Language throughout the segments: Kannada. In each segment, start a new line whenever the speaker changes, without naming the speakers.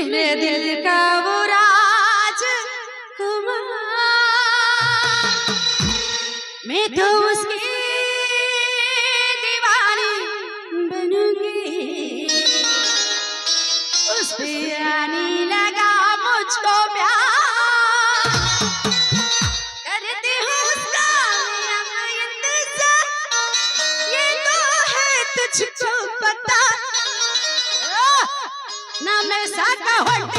मेरे दिल का वो राजकुमार मैं तो उसकी दीवानी बनूँगी। उस पे लगा मुझको प्यार। करती हूँ ये तो है तुझको पता।
ನನ್ನ ಸಾಕ ಹೊಟ್ಟ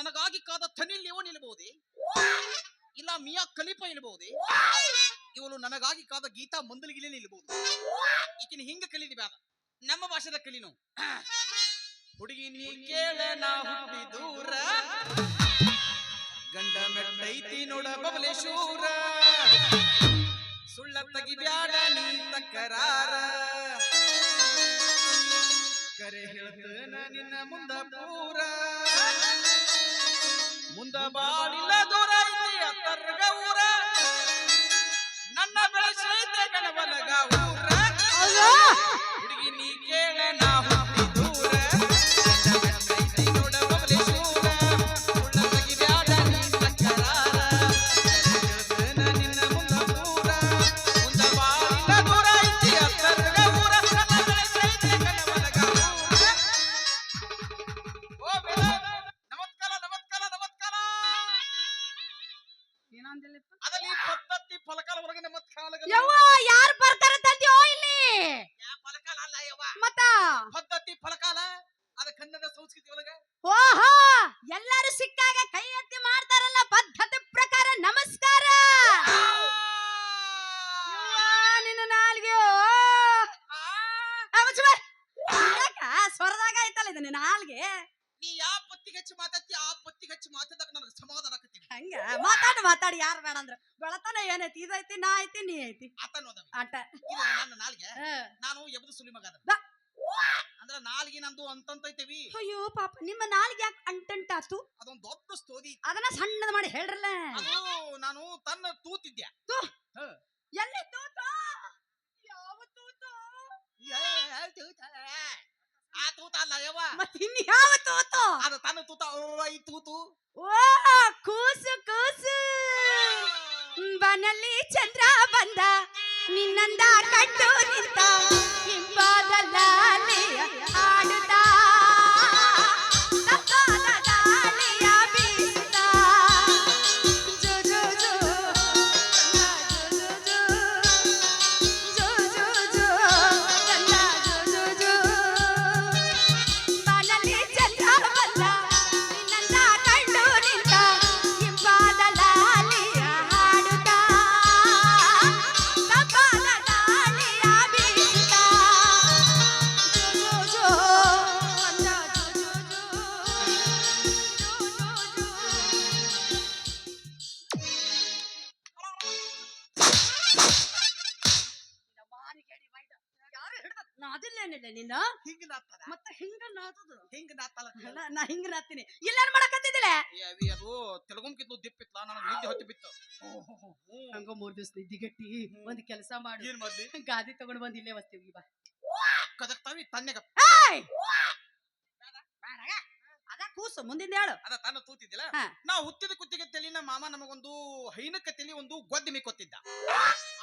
ನನಗಾಗಿ ಕಾದ ತನಿಲ್ ಇವನ್ ಇಲ್ಬಹುದಿ ಇಲ್ಲ ಮಿಯಾ ಕಲಿಪ ಇಲ್ಬಹುದಿ ಇವಳು ನನಗಾಗಿ ಕಾದ ಗೀತಾ ಮಂದಲಿಗಿಲೇನೆ ಇಲ್ಬಹುದು ಈಕಿನ ಹಿಂಗ ಕಲೀಲಿ ಬ್ಯಾಡ. ನಮ್ಮ ಭಾಷೆದ ಕಲಿನು ಹುಡುಗಿ ನೀ ಕೇಳ ನಾ ಹುಟ್ಟಿ ದೂರ. ಗಂಡ ಮೆಟ್ಟೈತಿ ನೋಡ ಬಬಲೇಶೂರ ಸುಳ್ಳ ತೆಗಿಬ್ಯಾಡ ನೀ ತಕರಾರ ಕರೆ ಹೇಳ್ತ ನಿನ್ನ ಮುಂದ ಪೂರ. ಮುಂದ ಬಾಡಿಲ್ಲ ದೂರ ನನ್ನ ಬೆಳೆಸೈತೆ ಗಣವಲಗ ಊರ
ಸ್ವರದಾಗ ಐತಲ್ಲ ಇದು ನಿನ್ನ ನಾಲ್ಗೆ
ನೀ ಯಾವ ಪತ್ತಿಗೆ ಹಚ್ಚಿ ಮಾತಾಡ್ತಿ ಆ ಪತ್ತಿಗೆ ಹಚ್ಚಿ ಮಾತಾಡಕ್ ನನಗೆ ಸಮಾಧಾನ ಆಕತ್ತೀನಿ
ಹಂಗ? ಮಾತಾಡು ಮಾತಾಡಿ. ಯಾರು ಬೇಡ ಅಂದ್ರ. ಬೆಳತನ ಏನೈತಿ ಇದೈತಿ ನಾ ಐತಿ ನೀ ಐತಿ
ಆತ ನೋದವಿ
ಆಟ.
ಇದು ನನ್ನ ನಾಲ್ಗೆ. ನಾನು ಎಬ್ದು ಸುಲಿ ಮಗ ಅದ ಅಂದ್ರ ನಾಲ್ಗಿ ನಂದು ಅಂತಂತೈತೇವಿ
ಅಯ್ಯೋ ಪಾಪ. ನಿಮ್ಮ ನಾಲ್ಗೆ ಯಾಕೆ ಅಂಟಂಟಾತು
ಅದೊಂದ್ ದೊಡ್ಡ ಸ್ತೋದಿ
ಅದನ್ನ ಸಣ್ಣದ ಮಾಡಿ ಹೇಳ್ರಲ್ಲ.
ಅದು ನಾನು ತನ್ನ ತೂತಿದ್ದೆ.
ಎಲ್ಲಿ ತೂತು?
ಆ ತೂತ ಅಲ್ಲ ಯವ್ವ.
ಮತ್ ಇನ್ ಯಾವ ತೂತು?
ಅದು ತನ್ನ ತೂತ ಓ ಈ ತೂತು.
ಓ ಕೂಸು ಕೂಸು. ಬನಲ್ಲಿ ಚಂದ್ರ ಬಂದ. ನಿನ್ನಂದ ಕಂಡು ನಿಂತ. ಹಿಂಬಾದಲ್ಲಿ ನಿನ್ನ?
ಹಿಂಗ ನಾತ್ತದ
ಮತ್ತೆ ಹಿಂಗ ನಾತದು
ಹಿಂಗ ನಾತ್ತಲ್ಲ
ನಾ ಹಿಂಗ ನಾತೀನಿ ಇಲ್ಲೇನ್ ಮಾಡಕತ್ತಿದ್ದಿಲ್ಲ?
ಅವಿ ಅದು ತೆಲಗುಂಕಿತ್ತು ದಿಪ್ಪಿತ್ಲ ನನಗೆ ನಿದ್ದೆ ಹೊತ್ತಿ ಬಿತ್ತು.
ಹಂಗ ಮೂರ್ ದಿವಸ ನಿದ್ದಿಗಟ್ಟಿ ಒಂದ್ ಕೆಲಸ ಮಾಡು.
ಏನ್ ಮಾಡ್ಲಿ
ಗಾದಿ ತಗೊಂಡ್ ಬಂದ್ ಇಲ್ಲೇ ಬಸ್ತೀವಿ ಬಾ.
ಕದಕ್ತಾವಿ ತನ್ನೆಗ
ಅದ ಕೂಸು ಮುಂದಿಂದ ಹೇಳು.
ಅದ ತನ್ನ ತೂತಿದ್ದಿಲ್ಲ. ನಾ ಹುತ್ತಿದ ಕುತ್ತಿಗೆ ತಲಿನ ಮಾಮ ನಮಗೊಂದು ಹೈನಕ್ಕ ತಲಿ ಒಂದು ಗೊದ್ದಿಮಿ ಕೊತ್ತಿದ್ದ.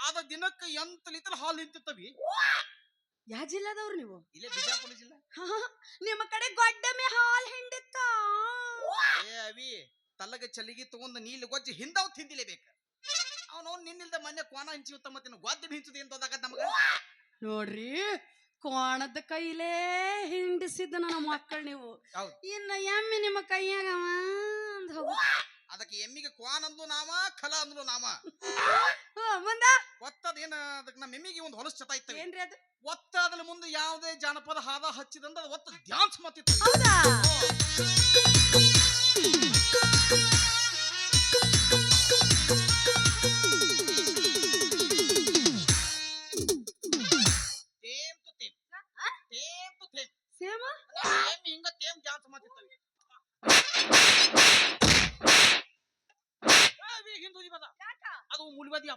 ಆದ ದಿನಕ್ಕ ಎಂತ ಲೀಟರ್ ಹಾಲು ನಿಂತಿತ್ತವಿ.
ಯಾ ಜಿಲ್ಲಾದವ್ರು ನೀವು?
ಇಲ್ಲೇ ಬಿಜಾಪುರ ಜಿಲ್ಲಾ.
ನಿಮ್ಮ ಕಡೆ ಗೊಡ್ಡಮೆ ಹಾಲ್ ಹಿಂಡಿತ್ತ?
ಏ ಅವಿ ತಲಗ ಚಲಿಗಿ ತಗೊಂಡ್ ನೀಲ್ ಗೊಜ್ಜಿ ಹಿಂದವ್ ತಿಂದಿಲೇಬೇಕ. ಅವನು ನಿನ್ನಿಲ್ದ ಮೊನ್ನೆ ಕೋಣ ಹಂಚಿವತ್ತ ಮತ್ತೆ ಗೊದ್ದ ಹಿಂಚುದಿ ಅಂತ ನಮಗ?
ನೋಡ್ರಿ ಕೋಣದ ಕೈಲೇ ಹಿಂಡಿಸಿದ್ದ ನಮ್ಮ ಮಕ್ಕಳು ನೀವು.
ಹೌದ್.
ಇನ್ನ ಎಮ್ಮಿ ನಿಮ್ಮ ಕೈಯಾಗ ಅಂದ್ ಹೋಗು.
ಅದಕ್ಕೆ ಎಮ್ಮಿಗೆ ಕ್ವಾನ್ ಅಂದ್ಲು ನಾಮ ಖಲ ಅಂದ್ಲು ನಾಮ
ಮುಂದ?
ಒತ್ತದ ಏನ ಅದಕ್ಕೆ ನಮ್ಮ ಎಮ್ಮಿಗೆ ಒಂದು ಹೊಲಸು ಚಟ ಇತ್ತು
ಏನ್ರಿ ಅದು?
ಒತ್ತಾದಲ ಮುಂದೆ ಯಾವುದೇ ಜಾನಪದ ಹಾದ ಹಚ್ಚಿದಂದ್ರೆ ಅದು ಒತ್ತ ಡ್ಯಾನ್ಸ್ ಮತ್ತಿತ್ತು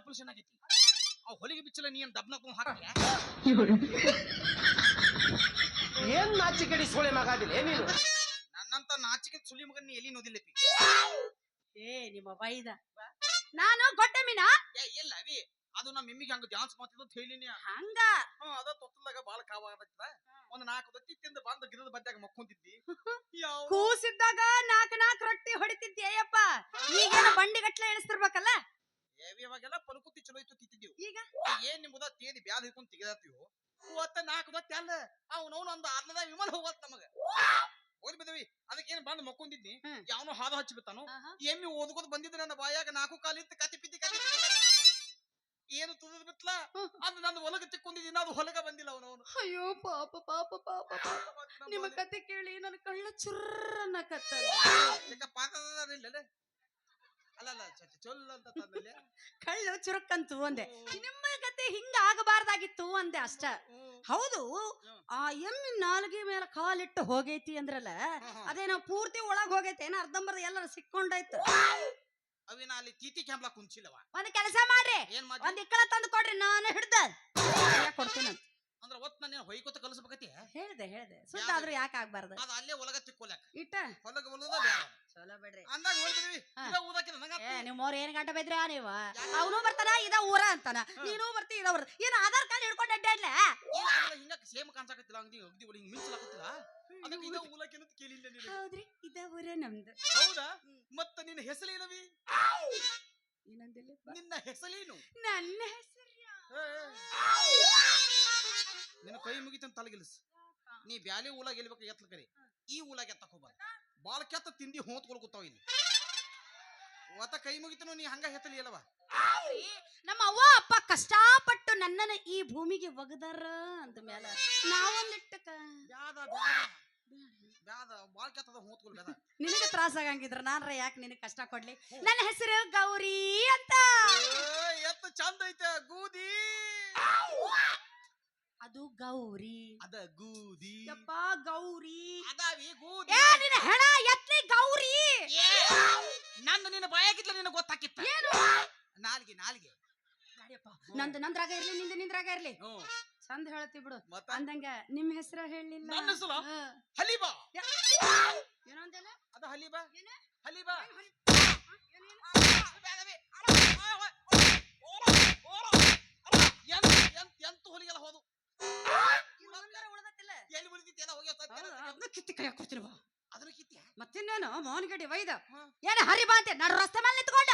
ಆಪರೇಷನ್ ಆಗೈತಿ. ಅವ್ ಹೊಲಿಗೆ ಬಿಚ್ಚಲ ನೀ ಏನ್ ದಬ್ನ ಕೊಂಡ್ ಹಾಕಿ
ಏನ್ ನಾಚಿಕೆಡಿ ಸೋಳೆ ಮಗಾದಿಲ್ಲ ಏನಿಲ್ಲ
ನನ್ನಂತ ನಾಚಿಕೆ ಸುಳಿ ಮಗನ್ ನೀ ಎಲ್ಲಿ ನೋದಿಲ್ಲಪಿ
ಏ ನಿಮ್ಮ ಬೈದ ನಾನು ಗೊಟ್ಟೆ ಮೀನಾ?
ಏ ಇಲ್ಲ ಅವಿ. ಅದು ನಮ್ಮ ಮಿಮ್ಮಿಗೆ ಹಂಗ ಡ್ಯಾನ್ಸ್ ಮಾಡ್ತಿದ್ದು ಅಂತ ಹೇಳಿನಿ
ಹಂಗ?
ಹ್ಮ್ ಅದ ತೊತ್ತಲ್ದಾಗ ಬಾಳ ಕಾವ ಆಗತ್ತ ಒಂದ್ ನಾಲ್ಕು ದತ್ತಿ ತಿಂದು ಬಂದ ಗಿಡದ ಬದ್ದಾಗ ಮಕ್ಕೊಂತಿದ್ದಿ
ಕೂಸಿದ್ದಾಗ ನಾಕ್ ನಾಕ್ ರೊಟ್ಟಿ ಹೊಡಿತಿದ್ದೆ ಅಯ್ಯಪ್ಪ ಈಗೇನು ಬಂಡಿ ಗಟ್ಲೆ ಎಣಿಸ್ತಿರ್ಬೇಕಲ್ಲ
ಏವಿ ಅವಾಗೆಲ್ಲ ಪಲ್ಕುತ್ತಿ ಚಲೋ ಇತ್ತು ತಿಂತಿದ್ದೀವಿ
ಈಗ
ಏನ್ ನಿಮ್ಮದ ತೇದಿ ಬ್ಯಾದ ಹಿಡ್ಕೊಂಡ್ ತೆಗೆದಾತೀವಿ? ಮೂವತ್ತ ನಾಲ್ಕು ಬತ್ತಿ ಅಲ್ಲ ಅವ್ನವ್ನ ಒಂದು ಅರ್ಧದ ವಿಮಾನ ಹೋಗತ್ ನಮಗ. ಹೋಗಿ ಬಿದ್ದವಿ. ಅದಕ್ಕೇನ್ ಬಂದ್
ಮಕ್ಕೊಂಡಿದ್ದಿ.
ಯಾವನೋ ಹಾದ ಹಚ್ಚಿ ಬಿತ್ತಾನು. ಎಮ್ಮಿ ಓದ್ಕೋದ್ ಬಂದಿದ್ದು ನನ್ನ ಬಾಯಾಗ ನಾಲ್ಕು ಕಾಲಿತ್ತು ಕತಿ ಪಿತಿ ಕತಿ ಪಿತಿ, ಕತಿ. ಏನು ತುದಿದ್ ಬಿತ್ಲ. ಅದು ನನ್ನ ಹೊಲಗ ತಿಕ್ಕೊಂಡಿದ್ದೀನಿ ಅದು ಹೊಲಗ ಬಂದಿಲ್ಲ ಅವನವನು.
ಅಯ್ಯೋ ಪಾಪ ಪಾಪ ಪಾಪ. ನಿಮ್ಮ ಕತೆ ಕೇಳಿ ನನ್ನ ಕಳ್ಳ ಚುರ್ರನ್ನ ಕತ್ತ
ಪಾಕದ ಅಲ್ಲಲ್ಲ ಚ- ಚ- ಅಂತ ತಂದಲ್ಲಿ
ಕಳ್ಳು ಚುರುಕ್ಕಂತು ಅಂದೆ. ನಿಮ್ಮ ಕತೆ ಹಿಂಗ ಆಗಬಾರ್ದಾಗಿತ್ತು ಅಂದೆ ಅಷ್ಟ. ಹೌದು ಆ ಎಮ್ಮಿ ನಾಲ್ಗೆ ಮೇಲೆ ಕಾಲಿಟ್ಟು ಹೋಗೈತಿ ಅಂದ್ರಲ್ಲ ಅದೇನೋ ಪೂರ್ತಿ ಒಳಗ್ ಹೋಗೈತೆ ಏನೋ ಅರ್ಧಂಬರ್ಧ ಎಲ್ಲರ ಸಿಕ್ಕೊಂಡಾಯ್ತು.
ಅವಿನ ಅಲ್ಲಿ ತೀತಿ ಕ್ಯಾಂಪ್ಲ ಕುಂಚಿಲ್ಲವ
ಒಂದ್ ಕೆಲಸ ಮಾಡ್ರಿ
ಒಂದ ಮಾಡಿ
ಒಂದ್ ಇಕ್ಕಳ ತಂದು ಕೊಡ್ರಿ ನಾನು ಹಿಡ್ದ. ಕೊಡ್ತೀನಿ
ಅಂದ್ರ ಒತ್ ನಾನು ಹೊಯ್ಕೋತ ಕಲಿಸ್ಬೇಕತಿ?
ಹೇಳ್ದೆ ಹೇಳ್ದೆ. ಸುತ್ತ ಆದ್ರೂ ಯಾಕೆ ಆಗ್ಬಾರ್ದು?
ಅದ ಅಲ್ಲೇ ಒಳಗ ತಿಕ್ಕೋಲಕ
ಇಟ್ಟ?
ಹೊಲಗ ಒಲದ ಬೇಡ
ಚಲೋ ಬಿಡ್ರಿ.
ಅಂದಾಗ ಹೋಗ್ಬಿದ್ವಿ
ಹಾ.
ಇದ ಊದಕ್ಕಿದ ನಂಗ
ಏ ಮೋರ್ ಏನ್ ಗಂಟೆ ಬೈದ್ರ ನೀವು? ಅವನು ಬರ್ತಾನ ಇದ ಊರ ಅಂತಾನ. ನೀನು ಬರ್ತಿ ಇದ ಊರ ಏನ್ ಆಧಾರ್ ಕಾರ್ಡ್ ಹಿಡ್ಕೊಂಡು ಅಡ್ಡಾಡ್ಲ
ಹಿಂಗ ಸೇಮ್ ಕಾಣ್ಸಾಕತ್ತಿಲ್ಲ ಅಂಗಡಿ ಅಗ್ದಿ ಒಳಗೆ ಹಿಂಗ್ ಮಿಂಚಲಾಕತ್ತಿಲ್ಲ? ಅದಕ್ಕೆ ಇದ ಊಲಕ್ಕೆ ಅಂತ ಕೇಳಿಲ್ಲ ನೀನು.
ಹೌದ್ರಿ ಇದ ಊರ ನಮ್ದು.
ಹೌದಾ? ಮತ್ತ ನಿನ್ನ ಹೆಸರೇನವಿ?
ಏನಂದಿಲ್ಲ
ನಿನ್ನ ಹೆಸರೇನು?
ನನ್ನ
ನಿನ್ನ ಕೈ ನೀ ಬ್ಯಾಲಿ ಊಲಾಗ ಗೆಲ್ಬೇಕು ಎತ್ತಲ ಕರಿ? ಈ ಊಲಾಗ ಎತ್ತಕ್ ಹೋಗ್ಬಾರ ಬಾಳ ಕೆತ್ತ ತಿಂಡಿ ಹೋತ್ಕೊಳ್ ಕೂತಾವ ಇಲ್ಲಿ. ಒತ್ತ ಕೈ ಮುಗಿತನು ನೀ ಹಂಗ ಹೆತ್ತಲಿ ಅಲ್ವ
ನಮ್ಮ ಅವ್ವ ಅಪ್ಪ ಕಷ್ಟಪಟ್ಟು ನನ್ನನ್ನ ಈ ಭೂಮಿಗೆ ಒಗದಾರ ಅಂತ ಮ್ಯಾಲ ನಾವೊಂದಿಟ್ಟಕ
ಬ್ಯಾದ ಬ್ಯಾದ. ಬ್ಯಾದ ಬಾಳ ಕೆತ್ತದ ಹೋತ್ಕೊಳ್ ಬ್ಯಾದ.
ನಿನಗೆ ತ್ರಾಸ ಆಗಂಗಿದ್ರ ನಾನ್ರ ಯಾಕೆ ನಿನಗೆ ಕಷ್ಟ ಕೊಡ್ಲಿ? ನನ್ನ ಹೆಸರು ಗೌರಿ ಅಂತ.
ಎತ್ತ ಚಂದ ಐತೆ ಗೂದಿ.
ಅದು ಗೌರಿ.
ಅದ ಗೂದಿ.
ಅಪ್ಪ ಗೌರಿ.
ಅದಾವಿ ಗೂದಿ.
ಏ ನಿನ್ನ ಹೆಣ ಎತ್ಲಿ ಗೌರಿ.
ಏ, ನಂದು ನಿನ್ನ ಬಾಯಾಗಿದ್ಲ ನಿನ್ನ ಗೊತ್ತಾಕಿತ್ತ?
ಏನು?
ನಾಲ್ಗೆ ನಾಲ್ಗೆ.
ಗಾಡಿಯಪ್ಪ ನಂದು ನಂದ್ರಾಗ ಇರ್ಲಿ ನಿಂದ ನಿಂದ್ರಾಗ ಇರ್ಲಿ. ಚಂದ ಹೇಳ್ತಿ ಬಿಡು.
ಮತ್ತ?
ಅಂದಂಗ ನಿಮ್ ಹೆಸರು ಹೇಳಲಿಲ್ಲ.
ನನ್ನ ಹೆಸರು?
ಹಲೀಬಾ?
ಹಲಿಬಾ
ಏನೋ ಅಂದೆಲ್ಲ?
ಅದ ಹಲೀಬಾ?
ಏನು?
ಹಲಿಬಾ?
ಕಿತ್ತಿ ಕೈ ಕೊಡ್ತೀನಿ ಬಾ.
ಅದ್ರ ಕಿತ್ಯ
ಮತ್ತಿನ್ನೇನು ಮೋಹನ್ಗಡಿ ವೈದ
ಹಾ.
ಏನ ಬಾ ಅಂತೆ ನಾನು ರಸ್ತೆ ಮೇಲೆ ನಿಂತ್ಕೊಂಡ.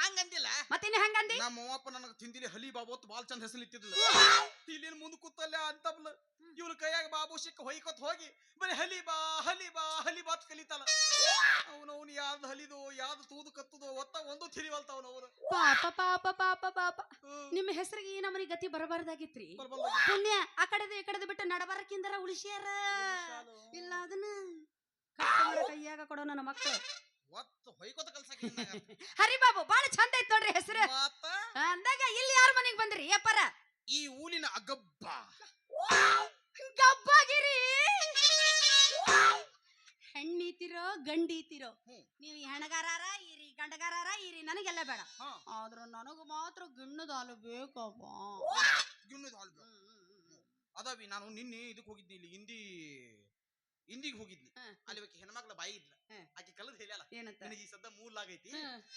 ಹಂಗಂದಿಲ್ಲ.
ಮತ್ತಿನ್ನ ಹಂಗಂದಿ?
ನಮ್ಮ ಅವ್ವಪ್ಪ ನನಗೆ ತಿಂದಿಲಿ ಹಲಿ ಬಾಬೋತ್ ಬಾಲ್ ಚಂದ ಹೆಸರು ಇತ್ತಿದ್ಲ ಇಲ್ಲಿನ ಮುಂದ್ ಕೂತಲ್ಲ ಅಂತಬ್ಲ ಇವ್ರ ಕೈಯಾಗ ಬಾಬು ಶಿಕ್ ಹೊಯ್ಕೊತ್ ಹೋಗಿ ಬರೀ ಹಲಿ ಬಾ ಹಲಿ ಬಾ ಹಲಿ ಬಾತ್ ಕಲಿತಾನ ಅವನವನು ಯಾವ್ದು ಹಲಿದು ಯಾವ್ದು ತೂದು ಕತ್ತುದು ಒತ್ತ ಒಂದು ತಿರಿವಲ್ತಾವನ ಅವನು
ಪಾಪ ಪಾಪ ಪಾಪ ಪಾಪ. ನಿಮ್ಮ ಹೆಸರಿಗೆ ಈ ನಮನಿ ಗತಿ ಬರಬಾರ್ದಾಗಿತ್ರಿ. ಪುಣ್ಯ ಆ ಕಡೆದು ಈ ಕಡೆದು ಬಿಟ್ಟು ನಡಬಾರಕ್ಕಿಂದರ ಉಳಿಸ್ಯಾರ. ಇಲ್ಲ ಅದನ್ನ. ಕೈಯಾಗ ಕೊಡೋಣ ನನ್ನ ಮಕ್ಕಳು
ಒತ್ತ ಹೊಯ್ಕೊತ
ಹರಿಬಾಬು ಬಾಳ ಚಂದ ಐತ್ ನೋಡ್ರಿ ಹೆಸರು. ಅಂದಾಗ ಇಲ್ಲಿ ಯಾರ ಮನೆಗೆ ಬಂದ್ರಿ? ಯಪ್ಪರ
ಈ ಊಲಿನ ಅಗಬ್ಬ.
ಗಬ್ಬಾಗಿರಿ. ಹೆಣ್ಣೀತಿರೋ ಗಂಡೀತಿರೋ. ನೀವು ಹೆಣಗಾರಾರ ಇರಿ ಗಂಡಗಾರಾರ ಇರಿ ನನಗೆಲ್ಲ ಬೇಡ. ಆದ್ರ ನನಗ ಮಾತ್ರ ಗಿಣ್ಣದ ಹಾಲು ಬೇಕಪ್ಪ
ಗಿಣ್ಣದ ಹಾಲು. ಅದಾವಿ ನಾನು ನಿನ್ನೆ ಇದಕ್ಕೆ ಹೋಗಿದ್ದೀನಿ ಇಲ್ಲಿ ಹಿಂದಿ ಹಿಂದಿಗೆ ಹೋಗಿದ್ನಿ. ಅಲ್ಲಿ ಒಬ್ಬಾಕಿ ಹೆಣ್ಮಕ್ಳ ಬಾಯಿ ಇದ್ಲ
ಆಕಿ
ಆಕೆ ಕಲದ್ ಹೇಳ್ಯಾಳ
ಏನಂತ?
ನನಗೆ ಈ ಸದ್ದ ಮೂಲ
ಆಗೈತಿ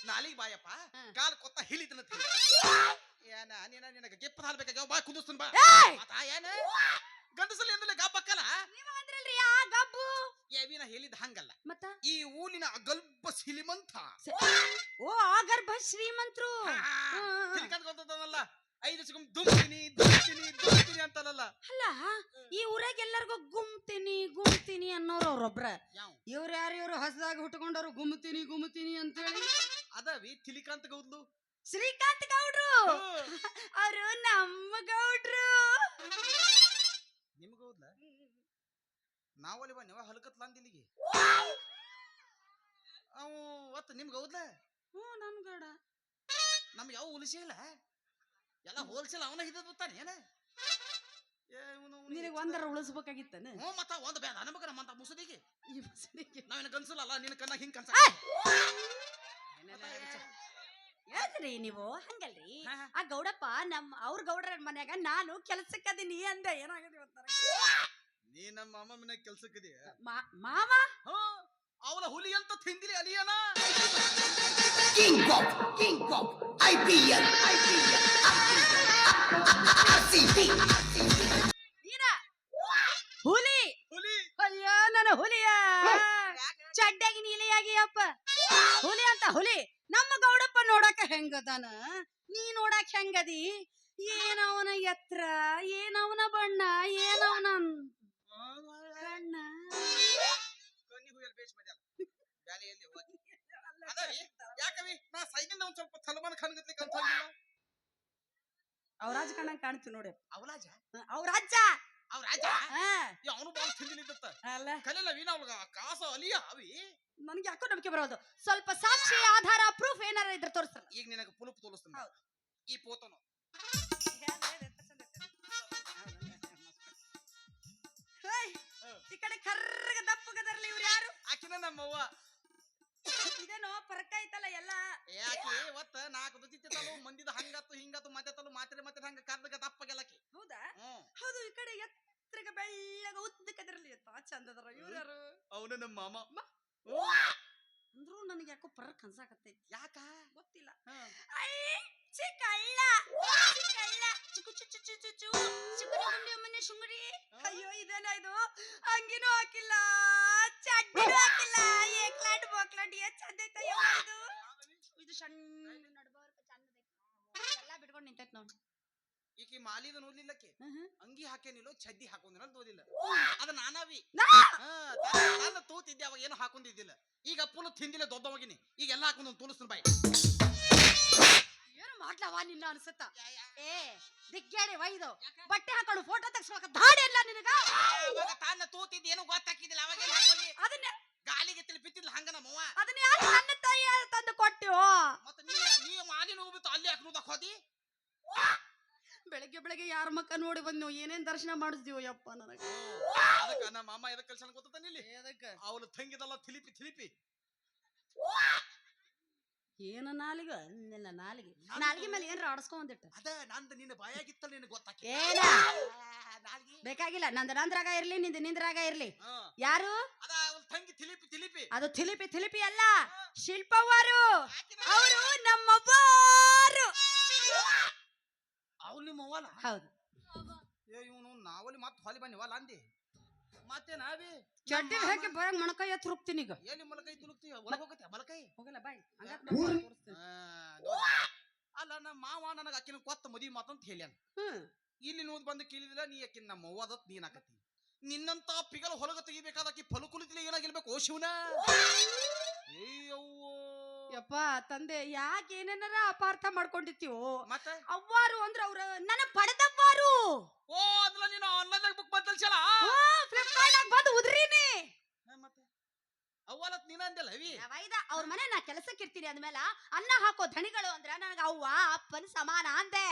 ನಾಲಿಗೆ ಬಾಯಪ್ಪ. ಕಾಲ್ ಕೊತ್ತ ಹಿಲಿತನ ಏನ ನೀನ ನಿನಗೆ ಗೆಪ್ಪ ಹಾಲ್ ಬಾ ಕುದಿಸ್ತನ್ ಬಾ! ಆತ ಏನ? ಗಂಡಸಲ್ಲಿ ಎಂದಲೇ ಗಾಬಕ್ಕಲ್ಲ
ಗಬ್ಬು.
ಏವಿನ ಹೇಳಿದ ಹಂಗಲ್ಲ.
ಮತ್ತ?
ಈ ಊಲಿನ ಅಗಲ್ಪ ಸಿಲಿಮಂತ
ಓ ಆ ಗರ್ಭ ಶ್ರೀಮಂತ್ರು.
ತಿಳ್ಕೊಂಡ್ಕೊಂತದಲ್ಲ ಐದು ಸಿಗಮ್ ದುಮ್ತೀನಿ ದುಮ್ತೀನಿ ದುಮ್ತೀನಿ ಅಂತಲ್ಲ
ಅಲ್ಲ ಈ ಊರಾಗ ಎಲ್ಲರಿಗೂ ಗುಮ್ತೀನಿ ಗುಮ್ತೀನಿ ಅನ್ನೋರು ಅವ್ರೊಬ್ರ. ಇವ್ರು ಯಾರು ಇವ್ರು ಹೊಸದಾಗಿ ಹುಟ್ಕೊಂಡವ್ರು ಗುಮ್ತೀನಿ ಅಂತ ಅಂತೇಳಿ?
ಅದವಿ ತಿಲಿಕಾಂತ ಗೌದ್ಲು
ಶ್ರೀಕಾಂತ್ ಗೌಡ್ರು! ಅವರು ನಮ್ಮ ಗೌಡ್ರು.
ನಿಮ್ಗ ಹೌದ್ಲ ನಾವಲ್ಲಿ ಬನ್ನಿ ಹಲಕತ್ಲ ಅಂದ ಇಲ್ಲಿಗೆ. ಅವು ಒತ್ತ ನಿಮ್ಗ ಹೌದ್ಲ
ಹ್ಞೂ ನನ್ ಗೌಡ.
ನಮ್ಗೆ ಯಾವ ಉಳಿಸೇ ಇಲ್ಲ. ಎಲ್ಲ ಹೋಲ್ಸೇಲ್ ಅವನ ಹಿಡಿದು ಬರ್ತಾನೆ ಏನ?
ನಿನಗೆ ಒಂದರ ಉಳಿಸ್ಬೇಕಾಗಿತ್ತನ?
ಹ್ಞೂ ಮತ್ತ ಒಂದ್ ಬೇಡ ನಮಗ ನಮ್ಮಂತ ಮುಸುದಿಗೆ.
ಈ ಮಸೂದಿಗೆ.
ನಾವೇನು ಕನ್ಸಲ್ಲ ನಿನ್ನ ಕನ್ನ ಹಿಂಗ್ ಕನ್ಸ!
ಯಾಕ್ರಿ ನೀವು? ಹಂಗಲ್ರಿ?
ಹಾ, ಹಾ.
ಆ ಗೌಡಪ್ಪ ನಮ್ ಅವ್ರ ಗೌಡರ ಮನ್ಯಾಗ ನಾನು ಕೆಲ್ಸಕ್ಕದೀನಿ ಅಂದೆ ಏನಾಗದೆ ಅಂತಾರೆ
ನೀ ನಮ್ಮ ಮಾಮ ಮನೆ ಕೆಲ್ಸಕ್ಕಿದೀಯ
ಮಾವ?
ಹಾ ಅವನ ಹುಲಿ ಅಂತ ತಿಂದಿರಿ ಅಲಿಯನ?
King Kong, King Kong, IPL, IPL, RCB.
ಹುಲಿ
ಹುಲಿ
ಅಯ್ಯೋ ನನ್ನ ಹುಲಿಯ ಚಡ್ಡಾಗಿ ನೀಲಿಯಾಗಿಯಪ್ಪ ಹುಲಿ ಅಂತ ಹುಲಿ ನಮ್ಮ ಗೌಡಪ್ಪ ನೋಡಕ ಹೆಂಗದಾನ ನೀ ನೋಡಕ್ ಹೆಂಗದಿ ಏನವನ ಎತ್ರ ಏನವನ ಬಣ್ಣ ಏನವನ ಕಣ್ಣ
ಯಾಕವಿ? ನಾ ಸೈನಿಂದ ಒಂದ್ ಸ್ವಲ್ಪ ಸಲ್ಮಾನ್ ಖಾನ್ ಗತ್ಲಿ ಕಂತ
ಅವ್ರ ರಾಜ ಕಣ್ಣಂಗ್ ಕಾಣ್ತು ನೋಡಿ.
ಅವಲಾಜ
ಅವ್ರ ಅಜ್ಜ
ಅವ್ ರಾಜ
ಹಾ,
ಅವನು ಬಾಳ ತಿಂದಿಲಿದ್ದತ್ತ
ಅಲ್ಲ.
ಕಲಿಲ್ಲ ವೀಣ ಅವ್ಳಗ ಕಾಸ ಅಲಿಯ ಅವಿ.
ನನ್ಗೆ ಯಾಕೋ ನಂಬಿಕೆ ಬರೋದು? ಸ್ವಲ್ಪ ಸಾಕ್ಷಿ ಆಧಾರ ಪ್ರೂಫ್ ಏನಾರ ಇದ್ರೆ ತೋರಿಸ್ತಾರ
ಈಗ ನಿನಗ ಪುಲುಪ್ ತೋರಿಸ್ತಾನೆ. ಈ ಪೋತನು.
ಈ ಕಡೆ ಕರ್ರಗ ದಪ್ಪಗದರ್ಲಿ ಇವ್ರು ಯಾರು?
ಆಕಿನ ನಮ್ಮವ್ವ.
ಇದೇನೋ ಪರಕ ಐತಲ್ಲ ಎಲ್ಲ
ಯಾಕೆ ಒತ್ತ ನಾಲ್ಕು ದುತಿತ್ತಲು ಮಂದಿದ ಹಂಗತ್ತು ಹಿಂಗತ್ತು ಮಾತಾತಲು ಮಾತ್ರೆ ಮಾತ್ರೆ ಹಂಗ ಕರ್ದಗ ತಪ್ಪಗೆಲ್ಲಕಿ
ಹೌದಾ ಹೌದು ಈ ಕಡೆ ಎತ್ತರಗ ಬೆಳ್ಳಗ ಉದ್ದಕದಿರ್ಲಿ ಅಂತ ಚಂದದರ ಇವ್ರು
ಅವನು ನಮ್ಮ ಮಾಮ
ಅಂದ್ರೂ ನನಗೆ ಯಾಕೋ ಪರಕ್ ಅನ್ಸಾಕತ್ತೈತಿ
ಯಾಕ
ಗೊತ್ತಿಲ್ಲ
ಅಯ್ಯ
ಚಿಕ್ಕಳ್ಳ ಛೀ, ಕಳ್ಳ ಛೀ, ಕಳ್ಳ ಚುಕು ಚು ಚು ಚು ಚು ಗುಂಡಿ ಮನೆ ಶುಂಗುರಿ ಅಯ್ಯೋ ಇದೇನ ಇದು ಅಂಗಿನೂ ಹಾಕಿಲ್ಲ ಚಡ್ಡಿನೂ ಹಾಕಿಲ್ಲ ಬೋಕ್ಲಾಟ್ ಏನ್ ಚಂದ ಐತಯ್ಯೋ ಇದು. ಇದು ಸಣ್ಣ ನಡ್ಬಾರ್ಕ ಚಂದ ಎಲ್ಲ ಬಿಟ್ಕೊಂಡು ನಿಂತೈತ್ ನೋಡು.
ಈಕಿ ಮಾಲಿದ ನೋಡ್ಲಿಲ್ಲಕ್ಕೆ? ಅಂಗಿ ಹಾಕೇನಿಲ್ಲೋ ಚಡ್ಡಿ ಹಾಕೊಂಡಿಲ್ಲ ಅಂತ ಓದಿಲ್ಲ ಅದ ನಾನಾವಿ.
ನಾ!
ಹಾ, ತಾನ- ತಾನ ತೂತಿದ್ದೆ ಅವಾಗ ಏನು ಹಾಕೊಂಡಿದ್ದಿಲ್ಲ. ಈಗ ಪುಲ್ ತಿಂದಿಲ್ಲ ದೊಡ್ಡವಾಗಿನಿ. ಈಗ ಎಲ್ಲ ಹಾಕೊಂಡು ತೋರಿಸ್ತೀನಿ ಬಾಯಿ.
ಏನು ನಿನ್ನ ಅನ್ಸತ್ತ? ಏ ದಿಗ್ಗೇಡಿ ವೈದು. ಬಟ್ಟೆ ಹಾಕೊಂಡು ಫೋಟೋ ತಕ್ಷಣ ದಾಡಿ ಇಲ್ಲ ನಿನಗ?
ಅವಾಗ ತಾನ ತೂತಿದ್ದು ಏನು ಗೊತ್ತಾಕಿದ್ದಿಲ್ಲ ಅವಾಗ ಏನ್ ಹಾಕೊಂಡಿ
ಅದನ್ನ
ಗಾಲಿಗೆ ತಿಳಿ ಬಿತ್ತಿದ್ಲ ಹಂಗ ನಮ್ಮವ್ವ
ಅದನ್ನ ಯಾರು ನನ್ನ ತಾಯಿ ತಂದು ಕೊಟ್ಟಿವೋ
ಮತ್ತ ನೀ ನೀ ಮಾಲಿನ ಹೋಗ್ಬಿಟ್ಟು ಅಲ್ಲಿ ಹಾಕೋದಕ್ಕೆ ಹೋದಿ
ಬೆಳಗ್ಗೆ ಬೆಳಗ್ಗೆ ಯಾರ ನೋಡಿ ನೋಡಿ ನೀವು ಏನೇನ್ ದರ್ಶನ ಮಾಡಿಸ್ದೀವ ಯಪ್ಪ ನನಗೆ.
ಅದಕ್ಕ ನಮ್ಮ ಅಮ್ಮ ಎದಕ್ ಕಲ್ಸಣ ಗೊತ್ತಾನ ಇಲ್ಲಿ ಅವಳು ತಂಗಿದಲ್ಲ ತಿಲಿಪಿ ತಿಲಿಪಿ
ಏನ ನಾಲಿಗೆ? ನಿನ್ನ ನಾಲಿಗೆ. ನಾಲಿಗೆ ಮೇಲೆ ಏನ್ರ ಆಡಿಸ್ಕೊಂದಿಟ್ಟ
ಅದ ನಂದು ನಿನ್ನ ಬಾಯಾಗಿತ್ತಲ್ಲ ನಿನಗೆ ಗೊತ್ತಾಕಿ.
ಏನ?
ನಾಲ್ಗಿ.
ಬೇಕಾಗಿಲ್ಲ ನಂದ ನಂದ್ರಾಗ ಇರ್ಲಿ ನಿಂದು ನಿಂದ್ರಾಗ ಇರ್ಲಿ.
ಹಾ.
ಯಾರು?
ಅದ ಅವಳ ತಂಗಿ ತಿಲಿಪಿ ತಿಲಿಪಿ
ಅದು ಥಿಲಿಪಿ ಥಿಲಿಪಿ ಅಲ್ಲ ಶಿಲ್ಪವಾರು. ಅವರು ನಮ್ಮವ್ವಾರು.
ಅವಳು ನಿಮ್ಮ ಅವ್ವಲ್ಲ
ಹೌದು.
ಏ ಇವನು ನಾವಲ್ಲಿ ಮತ್ತೆ ಹೊಲಿ ಬಂದಿವಲ್ಲ ಅಂದಿ? ಮತ್ತೆ ನಾವಿ
ಚಡ್ಡಿ ಹಾಕಿ ಬರ ಮೊಣಕೈ ಎತ್ತು ರುಕ್ತೀನಿ ಈಗ.
ಎಲ್ಲಿ ಮಲಕೈ ತುಳುಕ್ತೀಯ ಒಳಗೆ ಹೋಗತ್ತೆ ಮಲಕೈ
ಹೋಗಲ್ಲ ಬಾಯ್.
ಅಲ್ಲ ನಮ್ಮ ಮಾವ ನನಗೆ ಅಕ್ಕಿನ ಕೊತ್ತ ಮದುವೆ ಮಾತಂತ ಹೇಳ್ಯಾನ. ಇಲ್ಲಿ ನೋದ್ ಬಂದು ಕೇಳಿದಿಲ್ಲ ನೀ ಆಕಿನ ನಮ್ಮ ಅವ್ವದತ್ ನೀನ್ ಹಾಕತಿ ನಿನ್ನಂತ ಪಿಗಲ್ ಹೊಲಗ ತೆಗಿಬೇಕಾದ ಆಕಿ ಫಲಕುಲಿತಿಲ್ಲ ಏನಾಗಿರ್ಬೇಕು ಓ ಶಿವನ? ಏಯವ್ವೋ
ಯಪ್ಪ ತಂದೆ ಯಾಕೆ ಏನೇನಾರ ಅಪಾರ್ಥ ಮಾಡ್ಕೊಂಡಿರ್ತೀವೋ?
ಮತ್ತೆ?
ಅವ್ವಾರು ಅಂದ್ರ ಅವ್ರ ನನ್ನ ಪಡೆದವ್ವಾರು.
ಓ ಅದ್ರ ನೀನು ಆನ್ಲೈನ್ ಬುಕ್ ಬದಲ್ಸಲ್ಲ
ಫ್ಲಿಪ್ಕಾರ್ಟ್ ಬಂದು ಉದ್ರಿನಿ.
ಮತ್ತೆ? ಅವ್ವಲತ್ ನೀನ ಅಂದಲ್ಲ ಅವಿ?
ವೈದ ಅವ್ರ ಮನೆ ನಾ ಕೆಲಸಕ್ಕೆ ಇರ್ತೀನಿ ಅಂದ್ಮೇಲೆ ಅನ್ನ ಹಾಕೋ ಧಣಿಗಳು ಅಂದ್ರ ನನಗ ಅವ್ವ ಅಪ್ಪನ ಸಮಾನ ಅಂದೆ?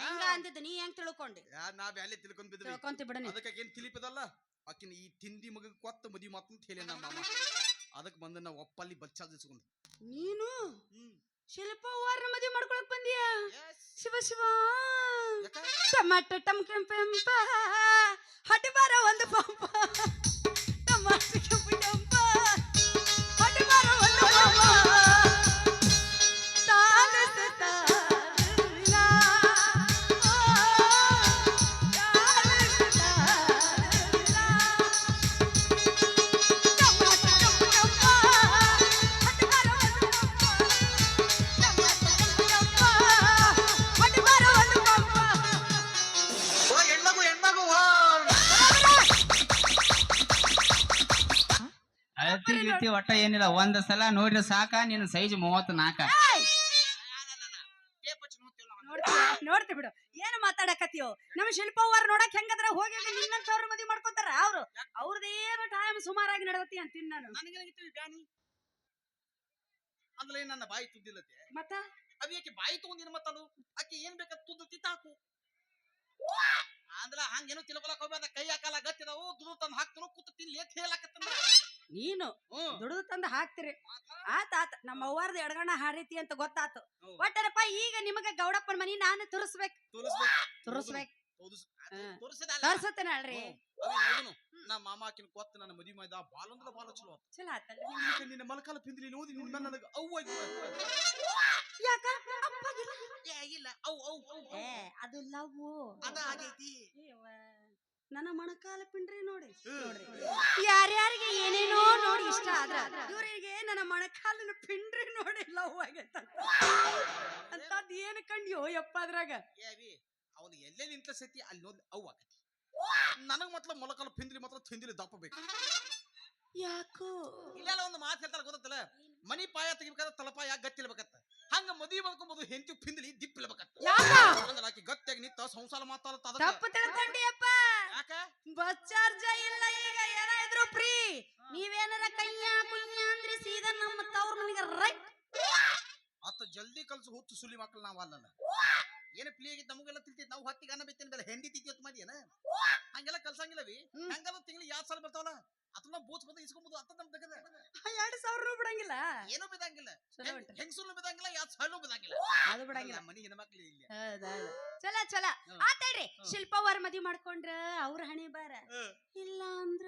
ಹಿಂಗ ಅಂದಿದ್ದು ನೀ ಹೆಂಗ್ ತಿಳ್ಕೊಂಡಿ?
ನಾ ಬ್ಯಾಲೆ ತಿಳ್ಕೊಂಡ್ ಬಿದ್ವಿ
ತಿಳ್ಕೊಂತಿ ಬಿಡ ನೀ
ಅದಕ್ಕೆ ಏನ್ ತಿಲಿಪದಲ್ಲ ಆಕಿನ ಈ ತಿಂದಿ ಮಗ ಕೊತ್ತ ಮದಿ ಮಾತಂತ ಹೇಳಿ ನಮ್ಮ ಮಾಮ ಅದಕ್ಕೆ ಬಂದ ನಾವು ಒಪ್ಪಲ್ಲಿ ಬಚ್ಚಾದಿಸ್ಕೊಂಡು.
ನೀನು?
ಹ್ಮ್.
ಶಿಲ್ಪ ಅವ್ವಾರನ ಮದುವೆ ಮಾಡ್ಕೊಳಕ್ ಬಂದಿಯ? ಶಿವ ಶಿವ? ಟಮಾಟೊ ಟಮ್ ಕೆಂಪೆಂಪ ಹಟಿ ಬಾರ ಒಂದು ಪಂಪ. ಟಮಾಟೊ ಕೆಂಪು.
ಒಟ್ಟ ಏನಿಲ್ಲ ಒಂದ್ ಸಲ ನೋಡ್ರಿ ಸಾಕ ನಿನ್ನ ಸೈಜ್ ಮೂವತ್ ನಾಕ.
ನೋಡ್ತಿ ನೋಡ್ತೀವಿ ಬಿಡು. ಏನ್ ಮಾತಾಡಕತ್ತೀವ್ ನಮ್ ಶಿಲ್ಪವ್ವಾರ ನೋಡಕ್ ಹೆಂಗದ್ರ ಹೋಗಿ ನಿನ್ನಂತವ್ರ ಮದ್ವಿ ಮಾಡ್ಕೊತಾರ. ಅವ್ರು ಅವ್ರದೇನು ಟೈಮ್ ಸುಮಾರಾಗಿ ನಡೆದತಿ ಅಂತೀನಿ ನಾನು.
ನನಗೇನಾಗಿತ್ತು ಬ್ಯಾನಿ? ಅಂದ್ರೆ ನನ್ನ ಬಾಯಿ ತುದ್ದಿಲ್ಲತೆ
ಮತ್ತ?
ಅವಿಯಕ್ಕೆ ಬಾಯಿ ತಗೊಂಡಿನ ಮತ್ತಲು ಆಕೆ ಏನ್ ಬೇಕಾದ ತುದ್ದು ತಿತ್ತಾಕು ಅಂದ್ರ ಹಂಗೇನು ತಿಳ್ಕೊಳಕ್ ಹೋಗ್ಬೇಡ. ಕೈ ಹಾಕಲ್ಲ ಗತ್ತಿದಾವು ದುಡ್ಡು ತಂದು ಹಾಕ್ತಾನು ಕೂತು ತಿನ್ಲಿ ಅಂತ ಹೇಳಕತ್ತಂದ
ನೀನು ದುಡಿದು ತಂದು ಹಾಕ್ತಿರಿ. ಆತ ಆತ. ನಮ್ಮ ಅವ್ವಾರ್ದ ಎಡಗಣ ಹಾರೈತಿ ಅಂತ ಗೊತ್ತಾತು. ಒಟ್ಟರಪ್ಪ ಈಗ ನಿಮಗೆ ಗೌಡಪ್ಪನ ಮನಿ ನಾನು ತುರಿಸ್ಬೇಕು.
ತುರಿಸ್ಬೇಕು.
ಅಲ್ರಿ.
ನಮ್ಮ ಮಾಮಾಕಿನ ಕೊತ್ತ ನನ್ನ ಮದುವೆ ಮಾಡಿದ ಬಾಲ್ ಅಂದ್ರೆ ಬಾಳ ಚಲೋ ಆತು.
ಚಲೋ ಆತಲ್ಲ
ನಿನ್ನ ಮಲಕಾಲ ಪಿಂದಿಲಿ ಓದಿ ನಿನ್ನ ನನಗ ಅವ್ವ
ಯಾಕ? ಅಪ್ಪಗಿಲ್ಲ
ಏ ಇಲ್ಲ. ಅವ್ ಅವ್ ಅವ್
ಅದು ಲವ್
ಅದ ಆಗೈತಿ
ನನ್ನ ಮಣಕಾಲ ಪಿಂಡ್ರಿ ನೋಡಿ. ನೋಡ್ರಿ. ಯಾರ್ಯಾರಿಗೆ ಏನೇನೋ ನೋಡಿ ಇಷ್ಟ ಆದ್ರ ಇವರಿಗೆ ನನ್ನ ಮೊಣಕಾಲಿನ ಪಿಂಡ್ರಿ ನೋಡಿ ಲವ್ ಆಗೈತ. ಅಂತದ್ ಏನ್ ಕಂಡ್ಯೋ ಯಪ್ಪ ಅದ್ರಾಗ.
ಅವನು ಎಲ್ಲೇ ನಿಂತ ಸತಿ ಅಲ್ಲಿ ನೋಡಿ ಅವ್ ಆಗತಿ. ನನಗ ಮತ್ಲ ಮೊಲಕಾಲ ಪಿಂದ್ರಿ ಮಾತ್ರ ತಿಂದಿಲಿ ದಪ್ಪ ಬೇಕು.
ಯಾಕೋ?
ಇಲ್ಲೆಲ್ಲ ಒಂದು ಮಾತು ಹೇಳ್ತಾರ ಗೊತ್ತಲ್ಲ ಮನಿ ಪಾಯ ತೆಗಿಬೇಕಾದ್ರೆ ತಲಪಾಯ ಗತ್ತಿಲ್ಬೇಕತ್ತ. ಹಂಗ ಮದಿ ಮಾಡ್ಕೊಂಬೋದು ಹೆಂತಿ ಪಿಂದಲಿ ದಿಪ್ಪಿಲ್ಬೇಕತ್ತ. ಆಕಿ ಗಟ್ಟಿಯಾಗಿ ನಿಂತ ಸಂಸಾರ ಮಾತಾಡತ್ತ
ತಪ್ಪು ತಿಳ್ಕೊಂಡಿಯಪ್ಪ.
ಯಾಕ?
ಬಸ್ ಚಾರ್ಜ್ ಇಲ್ಲ ಈಗ ಏನಾದ್ರು ಫ್ರೀ ನೀವೇನಾರ ಕೈಯ ಕುಯ್ಯ ಅಂದ್ರೆ ಸೀದಾ ನಮ್ಮ ತವ್ರ ಮನೆಗೆ ರೈಟ್
ಅತ್ತ ಜಲ್ದಿ ಕಲ್ಸು ಹುತ್ತು ಸುಲಿ ಮಕ್ಕಳು ನಾವು ಅಲ್ಲಲ್ಲ. ಏನ ಪ್ಲೇ ಆಗಿ ನಮಗೆಲ್ಲ ತಿಳ್ತೈತಿ ನಾವು ಹೊತ್ತಿಗೆ ಅನ್ನ ಬಿತ್ತಿನ ಬೆಲೆ ಹೆಂಡಿ ತಿಂತಿ ಅಂತ ಏನ ಹಂಗೆಲ್ಲ ಕಲ್ಸಂಗಿಲ್ಲವಿ.
ವಿ
ಹಂಗೆಲ್ಲ ತಿಂಗಳು ಯಾವ ಸಲ ಬರ್ತಾವಲ್ಲ? ಅದನ್ನ ಬೋಚ್ ಬಂದು ಇಸ್ಕೊಂಬೋದು ಅತ್ತ ನಮ್ ತಗದ
ಎರಡ್ ಸಾವಿರ ಬಿಡಂಗಿಲ್ಲ.
ಏನು ಬಿದಂಗಿಲ್ಲ
ಚಲೋ ಉಂಟು.
ಹೆಂಗಸರು ಬಿದಂಗಿಲ್ಲ ಯಾವ್ದು ಸಣ್ಣ ಬಿದಂಗಿಲ್ಲ
ಅದು ಬಿಡಂಗಿಲ್ಲ.
ಮನಿ ಹೆಣ್ಮಕ್ಳು ಇಲ್ಲ.
ಹೌದೌದು ಚಲ ಚಲ.
ಹ್ಮ್.
ಆತಡ್ರಿ ಅವ್ರ ಮದ್ವಿ ಮಾಡ್ಕೊಂಡ್ರ ಅವ್ರ ಹಣೆ ಬಾರ. ಇಲ್ಲ ಅಂದ್ರ?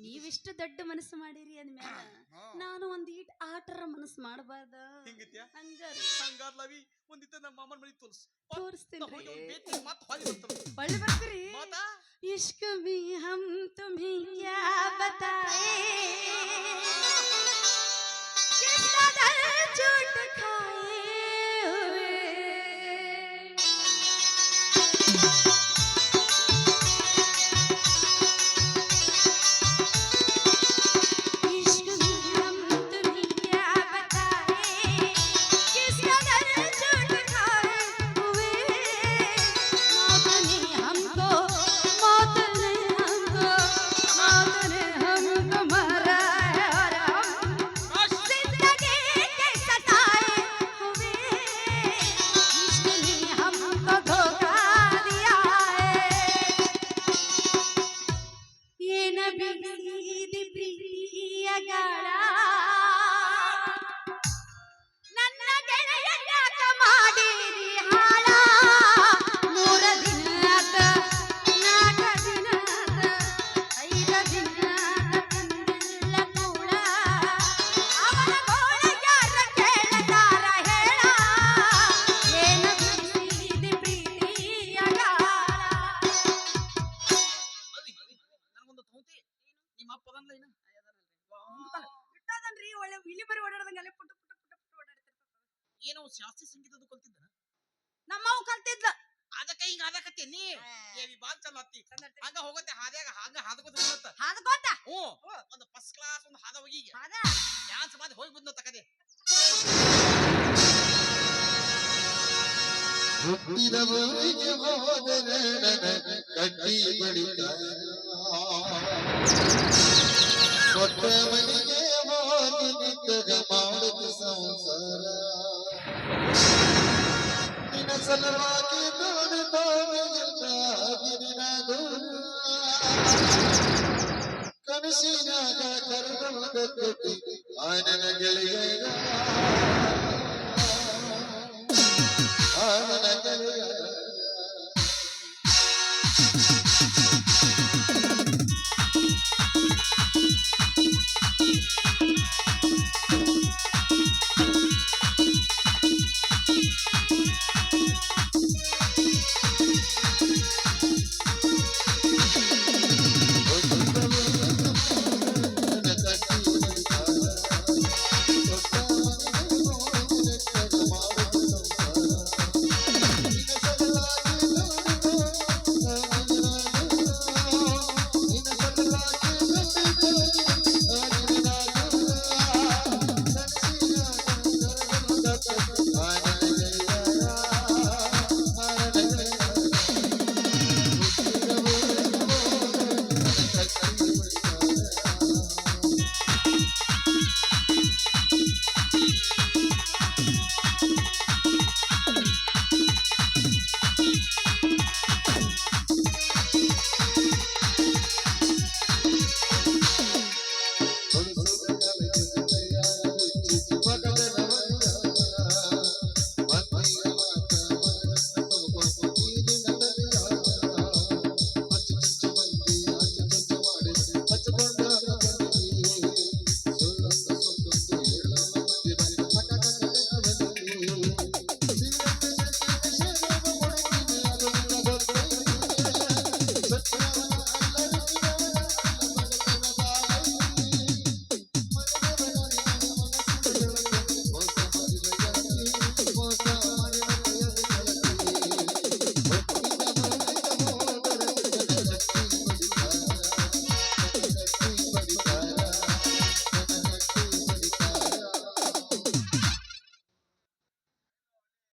ನೀವಿಷ್ಟು ದೊಡ್ಡ ಮನಸ್ಸು ಮಾಡಿರಿ ಅಂದ್ಮ್ಯಾಲ
ಹಾ.
ನಾನು ಒಂದ್ ಈಟ್ ಆಟರ ಮನಸ್ಸು ಮಾಡಬಾರ್ದ
ಹಿಂಗತ್ಯಾ
ಹಂಗಾರಿ
ಹಂಗಾರ್ಲವಿ ಒಂದಿತ್ತ ನಮ್ಮ ಮಾಮನ ಮನಿ ತೋರ್ಸ್
ತೋರಿಸ್ತೀನಿ
ಮತ್ ಹೊಳಿ ಬರ್ತಾರ
ಹೊಳ್ಳಿ ಬರ್ತೀರಿ
ಮಾತಾ
इश्क भी हम तुम्हें क्या बताए किस कदर झूठ खाए
ಹಂಗ ಹೋಗುತ್ತೆ ಹಾದ್ಯಾಗ ಹಂಗ ಹಾದಕೋತ ಹೋಗುತ್ತ
ಹಾದ್ ಗೊತ್ತಾ
ಹ್ಞೂ ಒಂದು ಫಸ್ಟ್ ಕ್ಲಾಸ್ ಒಂದು ಹಾದ ಹೋಗಿ.
ಹಾದ?
ಡ್ಯಾನ್ಸ್ ಮಾಡಿ ಹೋಗಿ ಬಂದ ತಕದೆ.
ಹುಟ್ಟಿದ ಊರಿಗೆ ಹೋದರೆ ಕಟ್ಟಿ ಬಡಿತಾರ ಕೊಟ್ಟ ಮನೆಗೆ ಹೋಗಿ ನಿಂತಗ ಮಾಡುತ್ತ ಸಂಸಾರ. ನಿನ್ನ ಸಲುವಾಗಿ ತೋಡು ತೋರಿನಾದು ಕನಸಿನಾಗ ಕರ್ಮ ಗತಿ ಆನನ ಗೆಳೆಯರ